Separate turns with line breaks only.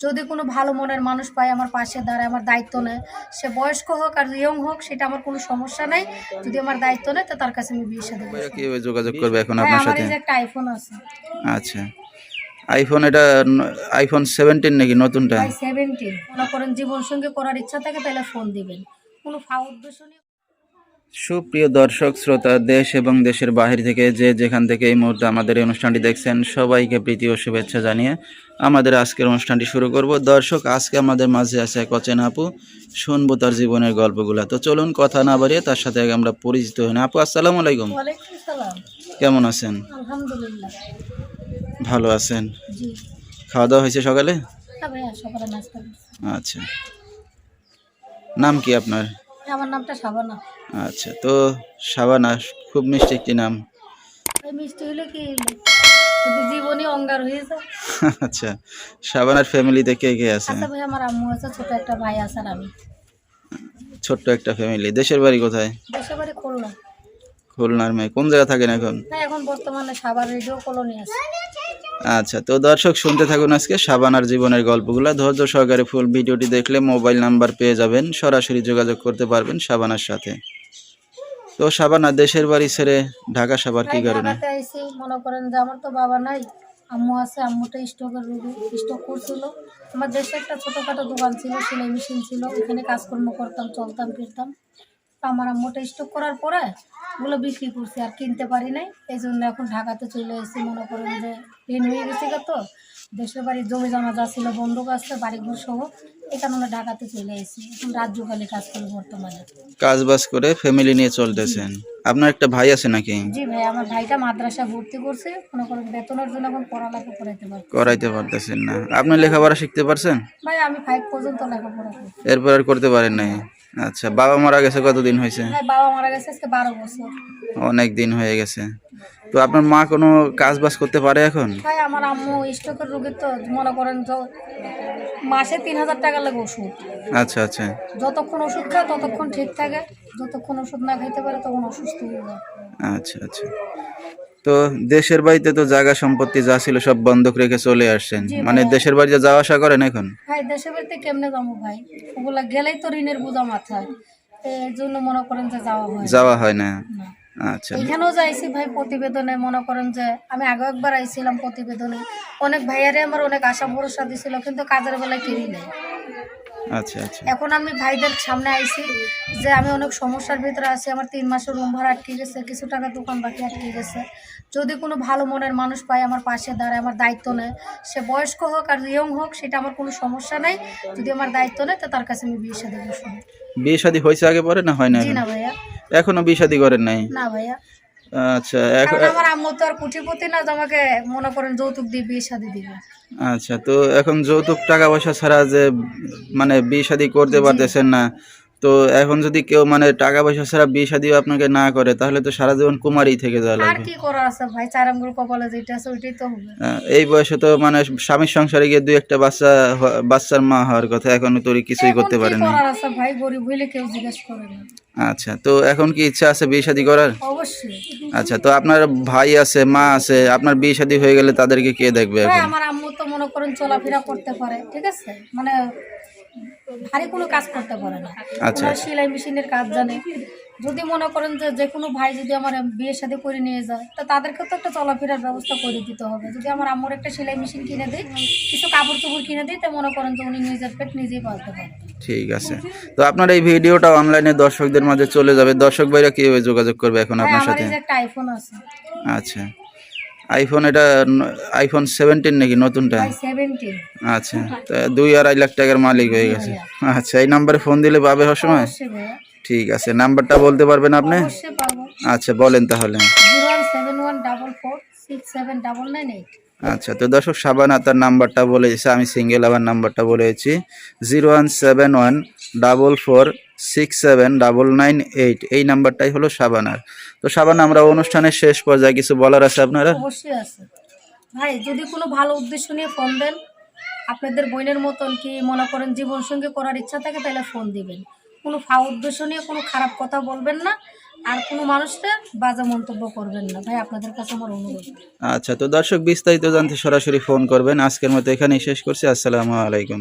যদি কোনো ভালো মনের মানুষ পায় আমার পাশে দাঁড়ায় আমার দায়িত্ব নেয় সে বয়স্ক হোক আর ইয়ং হোক সেটা আমার কোনো সমস্যা নাই। যদি আমার দায়িত্ব নেয় তো তার কাছে আমি বিয়ে সাথে
যোগাযোগ করবে এখন আপনার সাথে?
একটা আইফোন আছে।
আচ্ছা। আইফোন এটা আইফোন সেভেন্টিন নাকি নতুনটা?
সেভেন্টিন মনে করেন জীবন সঙ্গে করার ইচ্ছা থাকে তাহলে ফোন দিবেন। কোনো ফাউ উদ্দেশ্য নিয়ে
সুপ্রিয় দর্শক শ্রোতা দেশ এবং দেশের বাহির থেকে যে যেখান থেকে এই মুহূর্তে আমাদের এই অনুষ্ঠানটি দেখছেন সবাইকে প্রীতি ও শুভেচ্ছা জানিয়ে আমাদের আজকের অনুষ্ঠানটি শুরু করব। দর্শক আজকে আমাদের মাঝে আছে এক অচেন আপু শুনব তার জীবনের গল্পগুলা। তো চলুন কথা না বাড়িয়ে তার সাথে আগে আমরা পরিচিত হই না। আপু আসসালামু আলাইকুম। কেমন আছেন? ভালো আছেন? খাওয়া দাওয়া হয়েছে সকালে?
হ্যাঁ
আচ্ছা। নাম কি আপনার?
আমার নামটা সাবানা
আচ্ছা তো সাবানা খুব মিষ্টি একটি নাম।
মিষ্টি হলে কি? যদি অঙ্গার হয়ে যায়।
আচ্ছা সাবানার ফ্যামিলিতে কে কে আছে?
আচ্ছা ভাই আমার আম্মু আছে ছোট একটা ভাই আছে আর আমি।
ছোট্ট একটা ফ্যামিলি দেশের বাড়ি কোথায়?
দেশে বাড়ি খুলনা।
খুলনার মেয়ে। কোন জায়গা থাকেন এখন?
এখন বর্তমানে সাবার রেডিও কলোনি আছে।
আচ্ছা তো দর্শক শুনতে থাকুন আজকে সাবানার জীবনের গল্পগুলো। ধৈর্য সহকারে ফুল ভিডিওটি দেখলে মোবাইল নাম্বার পেয়ে যাবেন সরাসরি যোগাযোগ করতে পারবেন সাবানার সাথে। তো সাবানা দেশের বাড়ি ছেড়ে ঢাকা সাবার কি কারণে?
মনে করেন যে আমার তো বাবা নাই আম্মু আছে আম্মুটা স্টোকের রোগী স্টোক করছিল। আমার দেশে একটা ছোটোখাটো দোকান ছিল সেলাই মেশিন ছিল ওখানে কাজকর্ম করতাম চলতাম ফিরতাম। তো আমার আম্মুটা স্টোক করার পরে ওগুলো বিক্রি করছি আর কিনতে পারি নাই। এই জন্য এখন ঢাকাতে চলে এসেছি মনে করেন যে ঋণ হয়ে গেছে তো। দেশের বাড়ির জমি জমা যা ছিল বন্ধক আছে বাড়িঘর সহ এই কারণে ঢাকাতে চলে এসেছি। এখন রাজ্যকালে কাজ করি বর্তমানে।
কাজ বাজ করে ফ্যামিলি নিয়ে চলতেছেন। আপনার একটা ভাই আছে নাকি?
জি ভাই আমার ভাইটা মাদ্রাসা ভর্তি করছে। মনে করেন বেতনের জন্য এখন পড়ালেখা করাইতে পারি
করাইতে পারতেছেন না। আপনি লেখাপড়া শিখতে পারছেন?
ভাই আমি ফাইভ পর্যন্ত লেখাপড়া করি
এরপর আর করতে পারেন নাই? আচ্ছা বাবা মারা গেছে কতদিন হয়েছে?
বাবা মারা গেছে আজকে বছর।
অনেক দিন হয়ে গেছে। তো আপনার মা কোনো কাজ বাজ করতে পারে এখন?
ভাই আমার আম্মু স্ট্রোকের রোগী তো মনে করেন য- মাসে তিন হাজার টাকা লাগে ওষুধ।
আচ্ছা আচ্ছা।
যতক্ষণ ওষুধ খায় ততক্ষণ ঠিক থাকে। যতক্ষণ ওষুধ না খাইতে পারে তখন অসুস্থ হয়ে যায়।
আচ্ছা আচ্ছা। তো দেশের বাড়িতে তো জায়গা সম্পত্তি যা ছিল সব বন্ধক রেখে চলে আসছেন। মানে দেশের বাড়িতে যাওয়া আসা করেন এখন?
ভাই দেশের বাড়িতে কেমনে যাব ভাই? ওগুলা গেলেই তো ঋণের বোঝা মাথায় এই জন্য মনে করেন যে যাওয়া হয়।
যাওয়া হয় না।
না।
আচ্ছা।
এখানেও যাইছি ভাই প্রতিবেদনে মনে করেন যে আমি আগে একবার আইছিলাম প্রতিবেদনে। অনেক ভাইয়ারে আমার অনেক আশা ভরসা দিছিল কিন্তু কাজের বেলায় কেউই নেই।
আচ্ছা আচ্ছা।
এখন আমি ভাইদের সামনে আইছি যে আমি অনেক সমস্যার ভিতরে আছি আমার তিন মাসের রুম ভাড়া আটকে গেছে কিছু টাকা দোকান বাকি আটকে গেছে। যদি কোনো ভালো মনের মানুষ পায় আমার পাশে দাঁড়ায় আমার দায়িত্ব নেয় সে বয়স্ক হোক আর ইয়ং হোক সেটা আমার কোনো সমস্যা নাই। যদি আমার দায়িত্ব নেয় তো তার কাছে আমি বিয়ে বসবো
বিয়ে শাদী হয়েছে আগে পরে না হয় না
জি না ভাইয়া।
এখনও বিয়ে শাদী করেন নাই?
না ভাইয়া।
আচ্ছা এখন
আমার আম্মু তো আর কুটিপতি না যে মনে করেন যৌতুক দিয়ে বিয়ে শাদি দিবে।
আচ্ছা তো এখন যৌতুক টাকা পয়সা ছাড়া যে মানে বিয়ে শাদী করতে পারতেছেন না তো এখন যদি কেউ মানে টাকা পয়সা ছাড়া বিয়ে শাদীও আপনাকে না করে তাহলে তো সারা জীবন কুমারই থেকে যাওয়া
আর কি করার আছে ভাই? চার আঙ্গুল কপালে যেটা আছে ওইটাই তো হবে।
এই বয়সে তো মানে স্বামীর সংসারে গিয়ে দুই একটা বাচ্চা বাচ্চার মা হওয়ার কথা এখন তো কিছুই করতে পারেন না
করার আছে ভাই? গরিব হইলে কেউ জিজ্ঞেস করে না।
আচ্ছা তো এখন কি ইচ্ছা আছে বিয়ে শাদী করার?
অবশ্যই।
আচ্ছা তো আপনার ভাই আছে মা আছে আপনার বিয়ে শাদী হয়ে গেলে তাদেরকে কে দেখবে
ভাই আমার আম্মু তো মনে করেন চলাফেরা করতে পারে ঠিক আছে? মানে ভারী কোনো কাজ করতে পারে না।
আচ্ছা, আচ্ছা।
সেলাই মেশিনের কাজ জানে। যদি মনে করেন যে যে কোনো ভাই যদি আমার বিয়ের সাথে করে নিয়ে যায় তো তাদেরকে তো একটা চলাফেরার ব্যবস্থা করে দিতে হবে। যদি আমার আম্মুর একটা সেলাই মেশিন কিনে দিই কিছু কাপড় চোপড় কিনে দিই তা মনে করেন যে উনি নিজের পেট নিজেই পালতে পারবে।
ঠিক আছে। তো আপনার এই ভিডিওটা অনলাইনে দর্শকদের মাঝে চলে যাবে। দর্শক ভাইরা কীভাবে যোগাযোগ করবে এখন আপনার সাথে?
এই একটা আইফোন আছে।
আচ্ছা। আইফোন এটা আইফোন সেভেন্টিন নাকি নতুনটা? আচ্ছা। তা দুই আড়াই লাখ টাকার মালিক হয়ে গেছে। আচ্ছা এই নাম্বারে ফোন দিলে পাবে সবসময়? ঠিক আছে নাম্বারটা বলতে পারবেন আপনি? আচ্ছা বলেন তাহলে। আচ্ছা তো দর্শক সাবানা তার নাম্বারটা বলে বলেছে আমি সিঙ্গেল আবার নাম্বারটা বলেছি zero one seven one double four six seven double nine eight এই নাম্বারটাই হলো সাবানার তো সাবান আমরা অনুষ্ঠানের শেষ পর্যায়ে কিছু বলার আছে আপনারা?
ভাই, যদি কোনো ভালো উদ্দেশ্য নিয়ে ফোন দেন, আপনাদের বোনের মতন কি মনে করেন জীবন সঙ্গী করার ইচ্ছা থাকে, তাহলে ফোন দিবেন। কোনো ফাউ উদ্দেশ্য নিয়ে কোনো খারাপ কথা বলবেন না। আর কোনো বাজে মন্তব্য করবেন না। ভাই, আপনাদের কাছে আমার অনুরোধ।
আচ্ছা তো দর্শক বিস্তারিত জানতে সরাসরি ফোন করবেন। আজকের মতো এখানেই শেষ করছি। আসসালামু আলাইকুম।